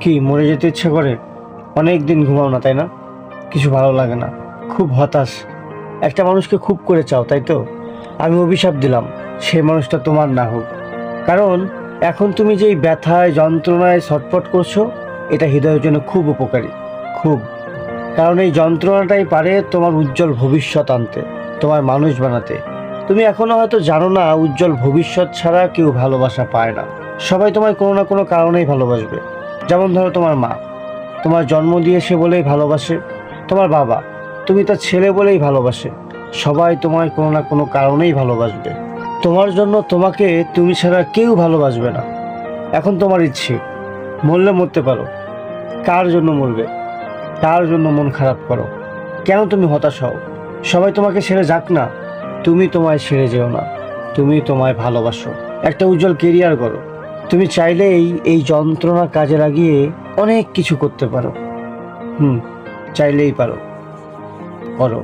কি, মরে যেতে ইচ্ছে করে? অনেক দিন ঘুমাও না, তাই না? কিছু ভালো লাগে না। খুব হতাশ। একটা মানুষকে খুব করে চাও, তাই তো? আমি অভিশাপ দিলাম, সে মানুষটা তোমার না হোক। কারণ, এখন তুমি যেই ব্যথায়, যন্ত্রণায় ছটফট করছ, এটা হৃদয়ের জন্য খুব উপকারী। খুব। কারণ এই যন্ত্রণাটাই পারে তোমার উজ্জ্বল ভবিষ্যৎ আনতে, তোমার মানুষ বানাতে। তুমি এখনও হয়তো জানো না, উজ্জ্বল ভবিষ্যৎ ছাড়া কেউ ভালোবাসা পায় না। সবাই তোমায় কোনো না কোনো কারণেই ভালোবাসবে। যেমন ধরো তোমার মা। তোমার জন্ম দিয়েছে বলেই ভালোবাসে। তোমার বাবা, তুমি তার ছেলে বলেই ভালোবাসে। সবাই তোমায় কোনো না কোনো কারণেই ভালোবাসবে। তোমার জন্য তোমাকে তুমি ছাড়া কেউ ভালোবাসবে না। এখন তোমার ইচ্ছে, মরলে মরতে পারো। কার জন্য মরবে? কার জন্য মন খারাপ করো। কেন তুমি হতাশ হও? সবাই তোমাকে ছেড়ে যাক না। তুমি তোমায় ছেড়ে যেও না। তুমি তোমায় ভালোবাসো। একটা উজ্জ্বল কেরিয়ার করো তুমি চাইলেই এই যন্ত্রণা কাজে লাগিয়ে অনেক কিছু করতে পারো। হুম চাইলেই পারো। করো